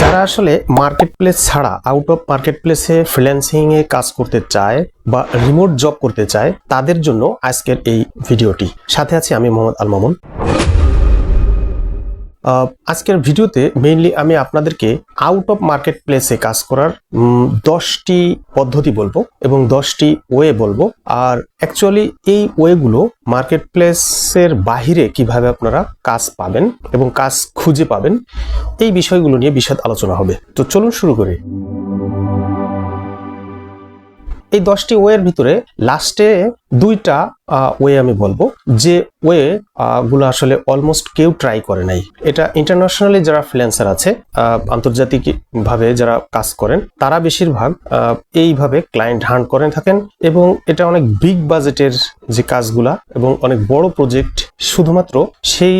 যারা আসলে market place ছাড়া আউট অফ মার্কেট প্লেসে ফ্রিল্যান্সিং এ কাজ করতে চায় বা রিমোট জব করতে চায়, তাদের জন্য আজকের এই ভিডিওটি সাথে আছি আমি মোহাম্মদ আল মামুন। আজকের ভিডিওতে মেইনলি আমি আপনাদেরকে আউট অফ মার্কেট প্লেসে কাজ করার দশটি পদ্ধতি বলব এবং দশটি ওয়ে বলব। আর অ্যাকচুয়ালি এই ওয়েগুলো মার্কেট প্লেসের বাহিরে কীভাবে আপনারা কাজ পাবেন এবং কাজ খুঁজে পাবেন, এই বিষয়গুলো নিয়ে বিশদ আলোচনা হবে। তো চলুন শুরু করি। এই দশটি ওয়ের ভিতরে লাস্টে দুইটা ওয়ে আমি বলব। যে ওয়ে গুলো আসলে অলমোস্ট কেউ ট্রাই করে নাই। এটা ইন্টারন্যাশনালি যারা ফ্রিল্যান্সার আছে আন্তর্জাতিক ভাবে যারা কাজ করেন, তারা বেশিরভাগ এইভাবে ক্লায়েন্ট হান্ট করে থাকেন এবং এটা অনেক বিগ বাজেটের যে কাজগুলা এবং অনেক বড় প্রজেক্ট শুধুমাত্র সেই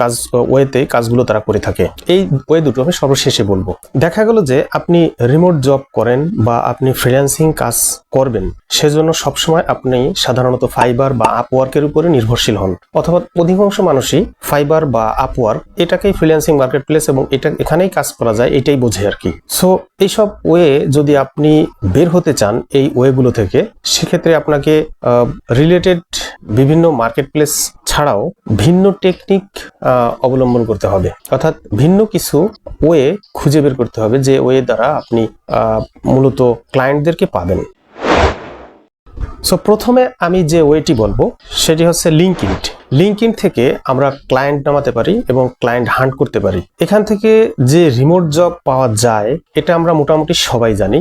কাজ ওয়েতে কাজগুলো তারা করে থাকে। এই ওয়ে দুটো আমি সর্বশেষে বলব। দেখা গেল যে আপনি রিমোট জব করেন বা আপনি ফ্রিল্যান্সিং কাজ করবেন, সেজন্য সবসময় আপনি সাধারণত ফাইবার বা আপওয়ার্কের উপরে নির্ভরশীল হন। অথবা অধিকাংশ মানুষই ফাইবার বা আপওয়ার্ক এটাকেই ফ্রিল্যান্সিং মার্কেট প্লেস এবং এটা এখানেই কাজ করা যায়, এটাই বোঝে আর কি। সো এইসব ওয়ে যদি আপনি বের হতে চান এই ওয়েগুলো থেকে, সেক্ষেত্রে আপনাকে রিলেটেড বিভিন্ন মার্কেট প্লেস ছাড়াও ভিন্ন টেকনিক অবলম্বন করতে হবে। অর্থাৎ ভিন্ন কিছু ওয়ে খুঁজে বের করতে হবে যে ওয়ে দ্বারা আপনি মূলত ক্লায়েন্টদেরকে পাবেন। সো প্রথমে আমি যে ওয়েটি বলব, সেটি হচ্ছে লিঙ্ক লিঙ্কইন লিঙ্কইন থেকে আমরা ক্লায়েন্ট নামাতে পারি এবং ক্লায়েন্ট হান্ট করতে পারি। এখান থেকে যে রিমোট জব পাওয়া যায়, এটা আমরা মোটামুটি সবাই জানি।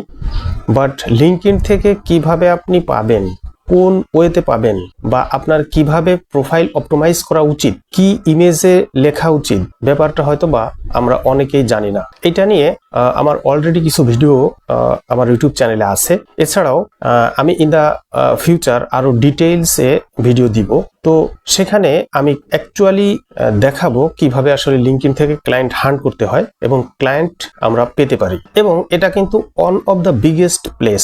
বাট লিঙ্ক লিঙ্কইন থেকে কীভাবে আপনি পাবেন কোন ওয়েতে পাবেন বা আপনার কীভাবে প্রোফাইল অপটোমাইজ করা উচিত, কি ইমেজে লেখা উচিত, ব্যাপারটা হয়তো বা আমরা অনেকেই জানি না। এটা নিয়ে আমার অলরেডি কিছু ভিডিও আমার ইউটিউব চ্যানেলে আছে। এছাড়াও আমি ইন দ্য ফিউচার আরও ডিটেইলসে ভিডিও দিব। তো সেখানে আমি অ্যাকচুয়ালি দেখাবো কীভাবে আসলে লিঙ্কইন থেকে ক্লায়েন্ট হান্ট করতে হয় এবং ক্লায়েন্ট আমরা পেতে পারি। এবং এটা কিন্তু one of the biggest place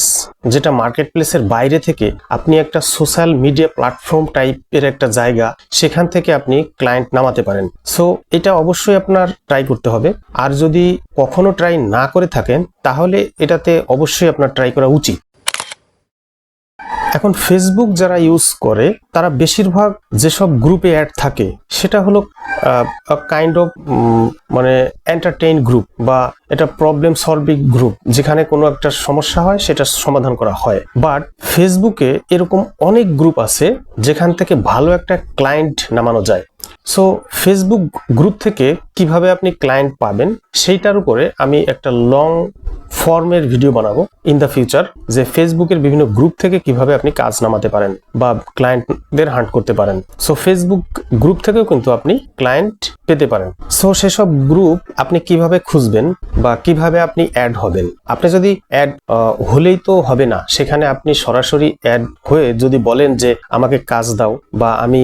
যেটা মার্কেট প্লেসের বাইরে থেকে আপনি একটা সোশ্যাল মিডিয়া প্ল্যাটফর্ম টাইপের একটা জায়গা, সেখান থেকে আপনি ক্লায়েন্ট নামাতে পারেন। সো এটা অবশ্যই আপনার ট্রাই করতে হবে। আর যদি কখনো ট্রাই না করে থাকেন, তাহলে এটাতে অবশ্যই আপনার ট্রাই করা উচিত। এখন ফেসবুক যারা ইউজ করে, তারা বেশিরভাগ যেসব গ্রুপে অ্যাড থাকে, সেটা হলো কাইন্ড অফ মানে এন্টারটেইন গ্রুপ বা এটা প্রবলেম সলভিং গ্রুপ যেখানে কোনো একটা সমস্যা হয়, সেটা সমাধান করা হয়। বাট ফেসবুকে এরকম অনেক গ্রুপ আছে, যেখান থেকে ভালো একটা ক্লায়েন্ট নামানো যায়। সো ফেসবুক গ্রুপ থেকে কীভাবে আপনি ক্লায়েন্ট পাবেন, সেইটার উপরে আমি একটা লং ফর্মের ভিডিও বানাবো ইন দ্য ফিউচার যে ফেসবুকের বিভিন্ন গ্রুপ থেকে কীভাবে আপনি কাজ নামাতে পারেন বা ক্লায়েন্টদের হান্ট করতে পারেন। সো ফেসবুক গ্রুপ থেকেও কিন্তু আপনি ক্লায়েন্ট পেতে পারেন। সো সেসব গ্রুপ আপনি কীভাবে খুঁজবেন বা কীভাবে আপনি অ্যাড হবেন? আপনি যদি অ্যাড হলেই তো হবে না, সেখানে আপনি সরাসরি অ্যাড হয়ে যদি বলেন যে আমাকে কাজ দাও বা আমি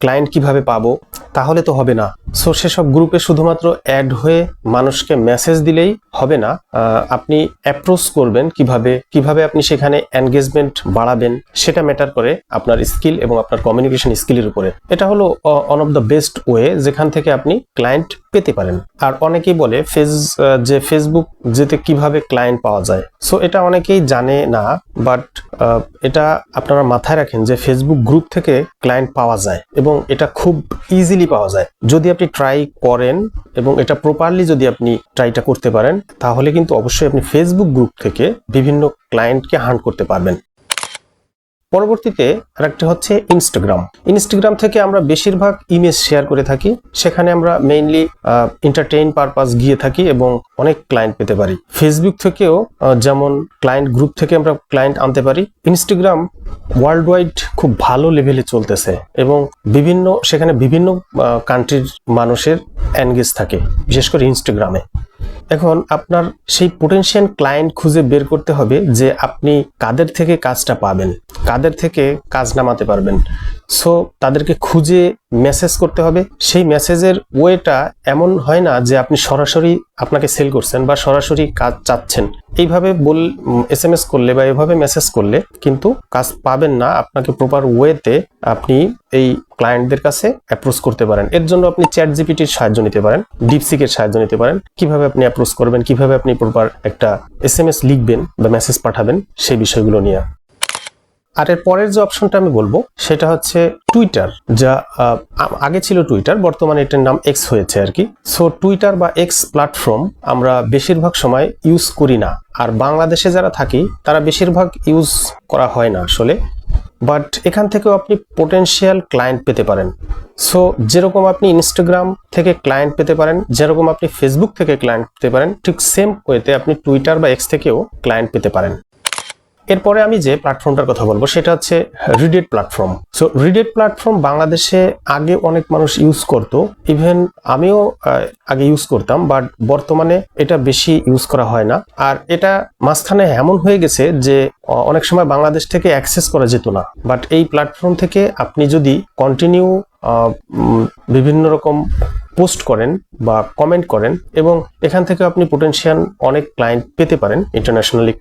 ক্লায়েন্ট কীভাবে পাবো, তাহলে তো হবে না। সো সেসব গ্রুপে শুধুমাত্র অ্যাড হয়ে মানুষকে মেসেজ দিলেই হবে না। আপনি অ্যাপ্রোচ করবেন কীভাবে কীভাবে আপনি সেখানে এনগেজমেন্ট বাড়াবেন, সেটা ম্যাটার করে আপনার স্কিল এবং আপনার কমিউনিকেশন স্কিলের উপরে। এটা হলো one of the best way যেখান থেকে আপনি ক্লায়েন্ট পেতে পারেন। আর অনেকেই বলে ফেস যে ফেসবুক যেতে কীভাবে ক্লায়েন্ট পাওয়া যায়। সো এটা অনেকেই জানে না বাট এটা আপনারা মাথায় রাখেন যে ফেসবুক গ্রুপ থেকে ক্লায়েন্ট পাওয়া যায় এবং এটা খুব ইজিলি পাওয়া যায়। যদি আপনি ট্রাই করেন এবং এটা প্রপারলি যদি আপনি ট্রাইটা করতে পারেন, তাহলে কিন্তু অবশ্যই আপনি ফেসবুক গ্রুপ থেকে বিভিন্ন ক্লায়েন্টকে হান্ট করতে পারবেন। পরবর্তীতে আরেকটা হচ্ছে ইনস্টাগ্রাম ইনস্টাগ্রাম থেকে আমরা বেশিরভাগ ইমেজ শেয়ার করে থাকি। সেখানে আমরা মেইনলি এন্টারটেইন পারপাস গিয়ে থাকি এবং অনেক ক্লায়েন্ট পেতে পারি। ফেসবুক থেকেও যেমন ক্লায়েন্ট গ্রুপ থেকে আমরা ক্লায়েন্ট আনতে পারি। ইনস্টাগ্রাম ওয়ার্ল্ড ওয়াইড খুব ভালো লেভেলে চলতেছে এবং বিভিন্ন, সেখানে বিভিন্ন কান্ট্রির মানুষের এনগেজ থাকে, বিশেষ করে ইনস্টাগ্রামে এখন আপনার সেই পোটেনশিয়াল ক্লায়েন্ট খুঁজে বের করতে হবে যে আপনি কাদের থেকে কাজটা পাবেন। কাদের থেকে কাজ নামাতে পারবেন। সো তাদেরকে খুঁজে মেসেজ করতে হবে। সেই মেসেজের ওয়েটা এমন হয় না যে আপনি সরাসরি আপনাকে সেল করছেন বা সরাসরি কাজ চাচ্ছেন। এইভাবে বল এস এম এস করলে বা এভাবে মেসেজ করলে কিন্তু কাজ পাবেন না। আপনাকে প্রপার ওয়েতে আপনি এই ক্লায়েন্টদের কাছে অ্যাপ্রোচ করতে পারেন। এর জন্য আপনি চ্যাট জিপিটির সাহায্য নিতে পারেন ডিপসিকের সাহায্য নিতে পারেন। কীভাবে আপনি অ্যাপ্রোচ করবেন, কীভাবে আপনি প্রপার একটা এস এম এস লিখবেন বা মেসেজ পাঠাবেন, সেই বিষয়গুলো নিয়ে। আর এর পরের যে অপশনটা আমি বলব, সেটা হচ্ছে টুইটার যা আগে ছিল টুইটার বর্তমানে এটার নাম এক্স হয়েছে আর কি। সো টুইটার বা এক্স প্ল্যাটফর্ম আমরা বেশিরভাগ সময় ইউজ করি না। আর বাংলাদেশে যারা থাকি, তারা বেশিরভাগ ইউজ করা হয় না আসলে। বাট এখান থেকেও আপনি পোটেনশিয়াল ক্লায়েন্ট পেতে পারেন। সো যেরকম আপনি ইনস্টাগ্রাম থেকে ক্লায়েন্ট পেতে পারেন, যেরকম আপনি ফেসবুক থেকে ক্লায়েন্ট পেতে পারেন, ঠিক সেম ওয়েতে আপনি টুইটার বা এক্স থেকেও ক্লায়েন্ট পেতে পারেন। এরপরে আমি যে প্ল্যাটফর্মটার কথা বলব, সেটা হচ্ছে Reddit platform so Reddit platform বাংলাদেশে আগে অনেক মানুষ ইউজ করত। ইভেন আমিও আগে ইউজ করতাম বাট বর্তমানে এটা বেশি ইউজ করা হয় না। আর এটা মাঝখানে এমন হয়ে গেছে যে অনেক সময় বাংলাদেশ থেকে অ্যাক্সেস করা যেত না। বাট এই প্ল্যাটফর্ম থেকে আপনি যদি কন্টিনিউ বিভিন্ন রকম পোস্ট করেন বা কমেন্ট করেন এবং এখান থেকে আপনি পোটেনশিয়াল অনেক ক্লায়েন্ট পেতে পারেন ইন্টারন্যাশনালি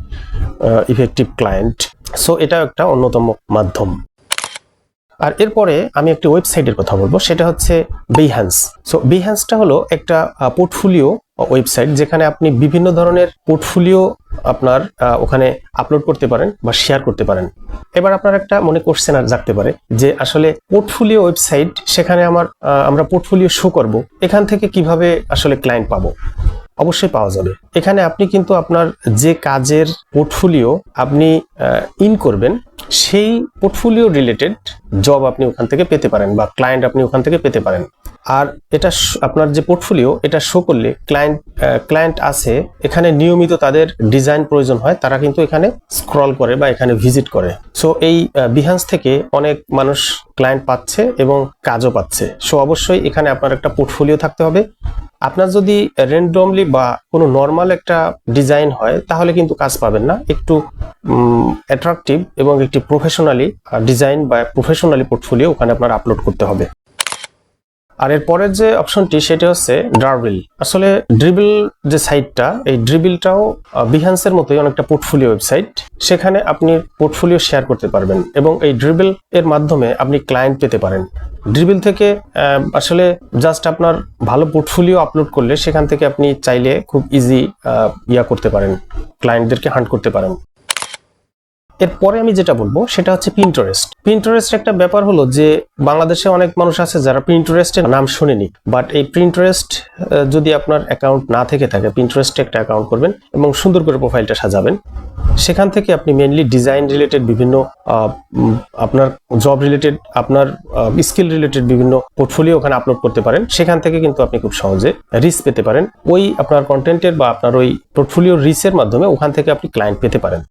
ইফেক্টিভ ক্লায়েন্ট সো এটাও একটা অন্যতম মাধ্যম। আর এরপরে আমি একটি ওয়েবসাইটের কথা বলব, সেটা হচ্ছে বিহ্যান্স সো বিহ্যান্সটা হলো একটা পোর্টফোলিও ওয়েবসাইট যেখানে আপনি বিভিন্ন ধরনের পোর্টফোলিও আপনার ওখানে আপলোড করতে পারেন বা শেয়ার করতে পারেন। এবার আপনার একটা মনে কোশ্চেন আর জাগতে পারে যে আসলে পোর্টফোলিও ওয়েবসাইট সেখানে আমার আমরা পোর্টফোলিও শো করব, এখান থেকে কীভাবে আসলে ক্লায়েন্ট পাবো? অবশ্যই পাওয়া যাবে। এখানে আপনি কিন্তু আপনার যে কাজের পোর্টফোলিও আপনি ইন করবেন, সেই পোর্টফোলিও রিলেটেড জব আপনি ওখান থেকে পেতে পারেন বা ক্লায়েন্ট আপনি ওখান থেকে পেতে পারেন। আর এটা আপনার যে পোর্টফোলিও এটা শো করলে ক্লায়েন্ট ক্লায়েন্ট আছে, এখানে নিয়মিত তাদের ডিজাইন প্রয়োজন হয়, তারা কিন্তু এখানে স্ক্রল করে বা এখানে ভিজিট করে। সো এই বিহান্স থেকে অনেক মানুষ ক্লায়েন্ট পাচ্ছে এবং কাজও পাচ্ছে। সো অবশ্যই এখানে আপনার একটা পোর্টফোলিও থাকতে হবে। আপনার যদি র্যান্ডমলি বা কোনো নর্মাল একটা ডিজাইন হয়, তাহলে কিন্তু কাজ পাবেন না। একটু অ্যাট্রাকটিভ এবং একটি প্রফেশনালি ডিজাইন বা প্রফেশনালি পোর্টফোলিও ওখানে আপনার আপলোড করতে হবে। আর এর পরের যে অপশনটি সেটা হচ্ছে ড্রাবিল আসলে ড্রিবিল যে সাইটটা এই ড্রিবিলটাও বিহান্সের মতোই অনেকটা পোর্টফোলিও ওয়েবসাইট সেখানে আপনি পোর্টফোলিও শেয়ার করতে পারবেন এবং এই ড্রিবিল এর মাধ্যমে আপনি ক্লায়েন্ট পেতে পারেন। ড্রিবিল থেকে আসলে জাস্ট আপনার ভালো পোর্টফোলিও আপলোড করলে সেখান থেকে আপনি চাইলে খুব ইজি ইয়া করতে পারেন। ক্লায়েন্টদেরকে হান্ট করতে পারেন। এরপরে আমি যেটা বলব, সেটা হচ্ছে পিন্টারেস্ট পিন্টারেস্ট একটা ব্যাপার হলো যে, বাংলাদেশে অনেক মানুষ আছে যারা প্রিন্টারেস্টের নাম শোনেনি বাট এই প্রিন্টারেস্ট যদি আপনার অ্যাকাউন্ট না থেকে থাকে প্রিন্টারেস্টে একটা অ্যাকাউন্ট করবেন এবং সুন্দর করে প্রোফাইলটা সাজাবেন, সেখান থেকে আপনি মেনলি ডিজাইন রিলেটেড বিভিন্ন আপনার জব রিলেটেড আপনার স্কিল রিলেটেড বিভিন্ন পোর্টফোলিও ওখানে আপলোড করতে পারেন, সেখান থেকে কিন্তু আপনি খুব সহজে রিচ পেতে পারেন। ওই আপনার কন্টেন্টের বা আপনার ওই পোর্টফোলিও রিচের মাধ্যমে ওখান থেকে আপনি ক্লায়েন্ট পেতে পারেন।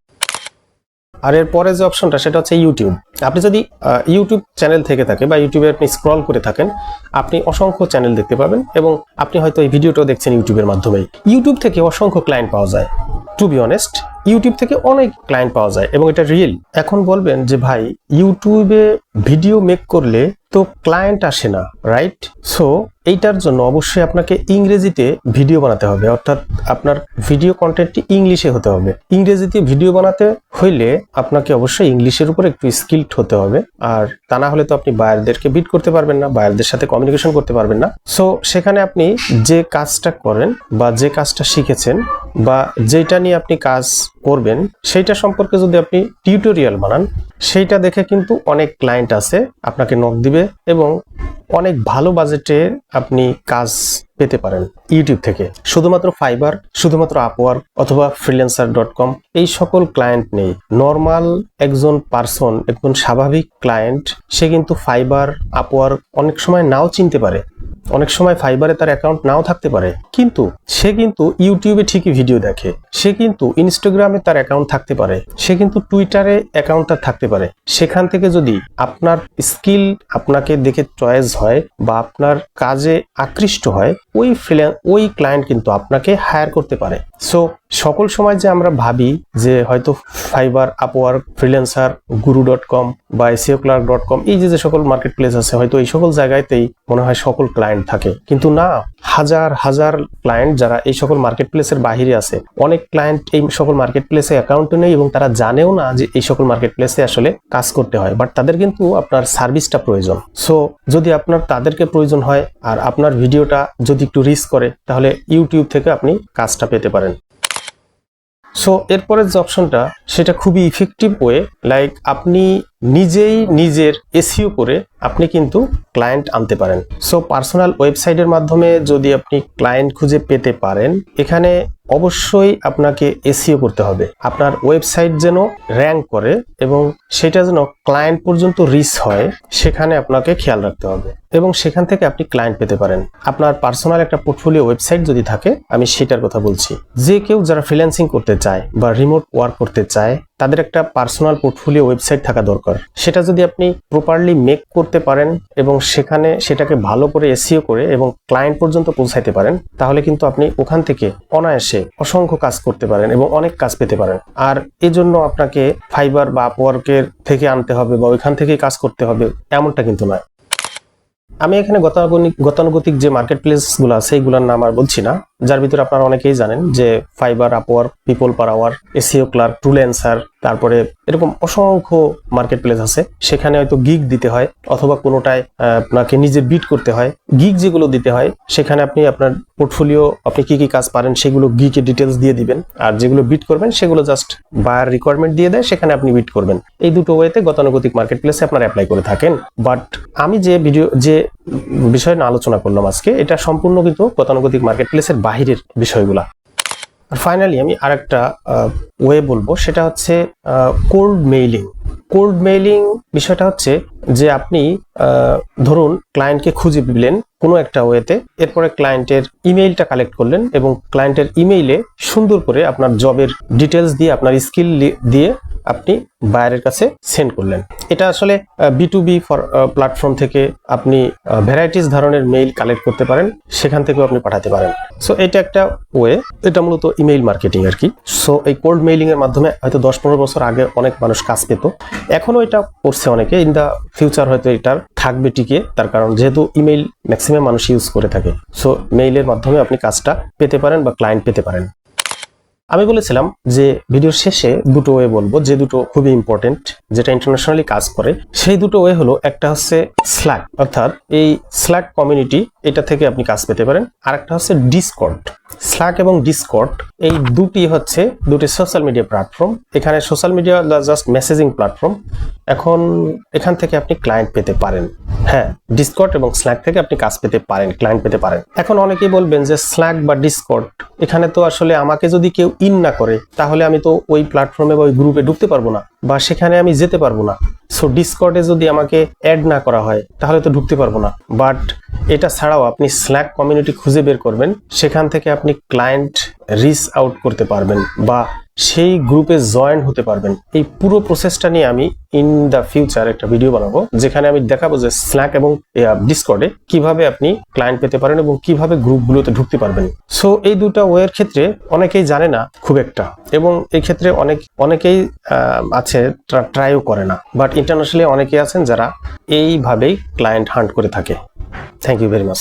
আর এর পরে যে অপশনটা সেটা হচ্ছে ইউটিউব আপনি যদি ইউটিউব চ্যানেল থেকে থাকে বা ইউটিউবে আপনি স্ক্রল করে থাকেন, আপনি অসংখ্য চ্যানেল দেখতে পাবেন এবং আপনি হয়তো এই ভিডিওটাও দেখছেন ইউটিউবের মাধ্যমেই। ইউটিউব থেকে অসংখ্য ক্লায়েন্ট পাওয়া যায় টু বি অনেস্ট ইউটিউব থেকে অনেক ক্লায়েন্ট পাওয়া যায় এবং এটা রিয়েল এখন বলবেন যে ভাই ইউটিউবে ভিডিও মেক করলে তো ক্লায়েন্ট আসে না রাইট সো এইটার জন্য অবশ্যই আপনাকে ইংরেজিতে ভিডিও বানাতে হবে। অর্থাৎ আপনার ভিডিও কন্টেন্টটি ইংলিশে হতে হবে। ইংরেজিতে ভিডিও বানাতে হইলে আপনাকে অবশ্যই ইংলিশের উপর একটু স্কিল্ড হতে হবে। আর তা না হলে তো আপনি বায়ারদেরকে বিট করতে পারবেন না বায়ারদের সাথে কমিউনিকেশন করতে পারবেন না। সো সেখানে আপনি যে কাজটা করেন বা যে কাজটা শিখেছেন বা যেটা নিয়ে আপনি কাজ করবেন, সেইটা সম্পর্কে যদি আপনি টিউটোরিয়াল বানান, সেইটা দেখে কিন্তু অনেক ক্লায়েন্ট আছে, আপনাকে নক দিবে এবং অনেক ভালো বাজেটে আপনি কাজ পেতে পারেন ইউটিউব থেকে। শুধুমাত্র ফাইবার শুধুমাত্র আপওয়ার্ক অথবা ফ্রিল্যান্সার ডট কম এই সকল ক্লায়েন্ট নেই। নর্মাল একজন পার্সন একজন স্বাভাবিক ক্লায়েন্ট সে কিন্তু ফাইবার আপওয়ার্ক অনেক সময় নাও চিনতে পারে। অনেক সময় ফাইবারে তার অ্যাকাউন্ট নাও থাকতে পারে। কিন্তু সে কিন্তু ইউটিউবে ঠিকই ভিডিও দেখে। সে কিন্তু ইনস্টাগ্রামে তার অ্যাকাউন্ট থাকতে পারে। সে কিন্তু টুইটারে অ্যাকাউন্ট তার থাকতে পারে। সেখান থেকে যদি আপনার স্কিল আপনাকে দেখে চয়েস হয় বা আপনার কাজে আকৃষ্ট হয়, ওই ওই ক্লায়েন্ট কিন্তু আপনাকে হায়ার করতে পারে। সো সকল সময় যে আমরা ভাবি যে হয়তো Fiverr Upwork freelancer Guru dot com বা এসিও ক্লার্ক ডট কম এই যে যে সকল মার্কেট প্লেস আছে, হয়তো এই সকল জায়গাতেই মনে হয় সকল ক্লায়েন্ট থাকে। কিন্তু না, হাজার হাজার ক্লায়েন্ট যারা এই সকল মার্কেট প্লেসের বাহিরে আছে, অনেক ক্লায়েন্ট এই সকল মার্কেট প্লেসে অ্যাকাউন্ট নেই এবং তারা জানেও না যে এই সকল মার্কেট প্লেসে আসলে কাজ করতে হয়। বাট তাদের কিন্তু আপনার সার্ভিসটা প্রয়োজন। সো যদি আপনার তাদেরকে প্রয়োজন হয় আর আপনার ভিডিওটা যদি একটু রিস্ক করে, তাহলে ইউটিউব থেকে আপনি কাজটা পেতে পারেন। সো এরপরের যে অপশনটা সেটা খুবই ইফেক্টিভ ওয়ে লাইক আপনি নিজেই নিজের এসিও করে আপনি কিন্তু ক্লায়েন্ট আনতে পারেন। সো পার্সোনাল ওয়েবসাইটের মাধ্যমে যদি আপনি ক্লায়েন্ট খুঁজে পেতে পারেন, এখানে অবশ্যই আপনাকে এসিও করতে হবে। আপনার ওয়েবসাইট যেন র্যাঙ্ক করে এবং সেটা যেন ক্লায়েন্ট পর্যন্ত রিচ হয়, সেখানে আপনাকে খেয়াল রাখতে হবে এবং সেখান থেকে আপনি ক্লায়েন্ট পেতে পারেন। আপনার পার্সোনাল একটা পোর্টফোলিও ওয়েবসাইট যদি থাকে, আমি সেটার কথা বলছি। যে কেউ যারা ফ্রিল্যান্সিং করতে চায় বা রিমোট ওয়ার্ক করতে চায় তাদের একটা পার্সোনাল পোর্টফোলিও ওয়েবসাইট থাকা দরকার। সেটা যদি আপনি প্রপারলি মেক করতে পারেন এবং সেখানে সেটাকে ভালো করে এসিও করে এবং ক্লায়েন্ট পর্যন্ত পৌঁছাইতে পারেন, তাহলে কিন্তু আপনি ওখান থেকে অনায়াসে অসংখ্য কাজ করতে পারেন এবং অনেক কাজ পেতে পারেন। আর এজন্য আপনাকে ফাইবার বা আপওয়ার্কের থেকে আনতে হবে বা ওইখান থেকেই কাজ করতে হবে, এমনটা কিন্তু নয়। আমি এখানে গতানুগতিক গতানুগতিক যে মার্কেট প্লেসগুলো আছে এইগুলোর নাম আর বলছি না। যার ভিতরে আপনারা অনেকেই জানেন যে Fiverr Upwork People Per Hour SEO clerk tool answer তারপরে এরকম অসংখ্য মার্কেট প্লেস আছে। সেখানে হয়তো গিগ দিতে হয়, অথবা কোনোটায় আপনাকে নিজে বিট করতে হয়। গিগ যেগুলো দিতে হয়, সেখানে আপনি আপনার পোর্টফোলিও আপনি কি কি কাজ পারেন, সেগুলো গিকে ডিটেলস দিয়ে দিবেন। আর যেগুলো বিট করবেন, সেগুলো জাস্ট বায়ার রিকোয়ারমেন্ট দিয়ে দেয়, সেখানে আপনি বিট করবেন। এই দুটো ওয়েতে গতানুগতিক মার্কেট প্লেসে আপনারা অ্যাপ্লাই করে থাকেন। বাট আমি যে ভিডিও যে বিষয় নিয়ে আলোচনা করলাম আজকে, এটা সম্পূর্ণ কিন্তু গতানুগতিক মার্কেট প্লেসের বাহিরের বিষয়গুলা। আর ফাইনালি আমি আরেকটা ওয়ে বলব, সেটা হচ্ছে কোল্ড মেইলিং কোল্ড মেইলিং বিষয়টা হচ্ছে যে আপনি ধরুন ক্লায়েন্টকে খুঁজে পেলেন কোনো একটা ওয়েতে এরপরে ক্লায়েন্টের ইমেইলটা কালেক্ট করলেন এবং ক্লায়েন্টের ইমেইলে সুন্দর করে আপনার জবের ডিটেলস দিয়ে, আপনার স্কিল দিয়ে আপনি বায়ারের কাছে সেন্ড করলেন। এটা আসলে B to B for platform থেকে আপনি ভ্যারাইটিস ধরনের মেইল কালেক্ট করতে পারেন, সেখান থেকেও আপনি পাঠাতে পারেন। সো এটা একটা ওয়ে এটা মূলত ইমেইল মার্কেটিং আর কি। সো এই কোল্ড মেইলিং এর মাধ্যমে হয়তো দশ পনেরো বছর আগে অনেক মানুষ কাজ পেত। এখনও এটা করছে অনেকে ইন দ্য ফিউচার হয়তো এটার থাকবে টিকে তার কারণ যেহেতু ইমেইল ম্যাক্সিমাম মানুষ ইউজ করে থাকে। সো মেইলের মাধ্যমে আপনি কাজটা পেতে পারেন বা ক্লায়েন্ট পেতে পারেন। আমি বলেছিলাম যে ভিডিওর শেষে দুটো ওয়ে বলব, যে দুটো খুবই ইম্পর্টেন্ট যেটা ইন্টারন্যাশনালি কাজ করে। সেই দুটো ওয়ে হলো, একটা হচ্ছে স্ল্যাক অর্থাৎ এই স্ল্যাক কমিউনিটি এটা থেকে আপনি কাজ পেতে পারেন। আর একটা হচ্ছে ডিসকর্ড স্ল্যাক এবং ডিসকর্ড এই দুটি হচ্ছে দুটি সোশ্যাল মিডিয়া প্ল্যাটফর্ম এখানে social media just messaging platform এখন এখান থেকে আপনি ক্লায়েন্ট পেতে পারেন। হ্যাঁ ডিসকর্ড এবং স্ল্যাক থেকে আপনি কাজ পেতে পারেন ক্লায়েন্ট পেতে পারেন। এখন অনেকেই বলবেন যে স্ল্যাক বা ডিসকর্ড এখানে তো আসলে আমাকে যদি কেউ ইন না করে, তাহলে আমি তো ওই প্ল্যাটফর্মে বা ওই গ্রুপে ঢুকতে পারব না, বা সেখানে আমি যেতে পারব না। সো ডিসকর্ডে যদি আমাকে অ্যাড না করা হয়, তাহলে তো ঢুকতে পারব না। বাট এটা ছাড়াও আপনি স্ল্যাক কমিউনিটি খুঁজে বের করবেন। সেখান থেকে আপনি ক্লায়েন্ট রিচ আউট করতে পারবেন বা সেই গ্রুপে জয়েন হতে পারবেন। এই পুরো প্রসেসটা নিয়ে আমি ইন দ্য ফিউচার একটা ভিডিও বানাবো, যেখানে আমি দেখাবো যে স্ল্যাক এবং ডিসকর্ডে কীভাবে আপনি ক্লায়েন্ট পেতে পারেন এবং কীভাবে গ্রুপগুলোতে ঢুকতে পারবেন। সো এই দুটো ওয়ের ক্ষেত্রে অনেকেই জানে না খুব একটা এবং এই ক্ষেত্রে অনেক, অনেকেই আছে ট্রাইও করে না। বাট ইন্টারন্যাশনালি অনেকেই আছেন যারা এইভাবেই ক্লায়েন্ট হান্ট করে থাকে। Thank you very much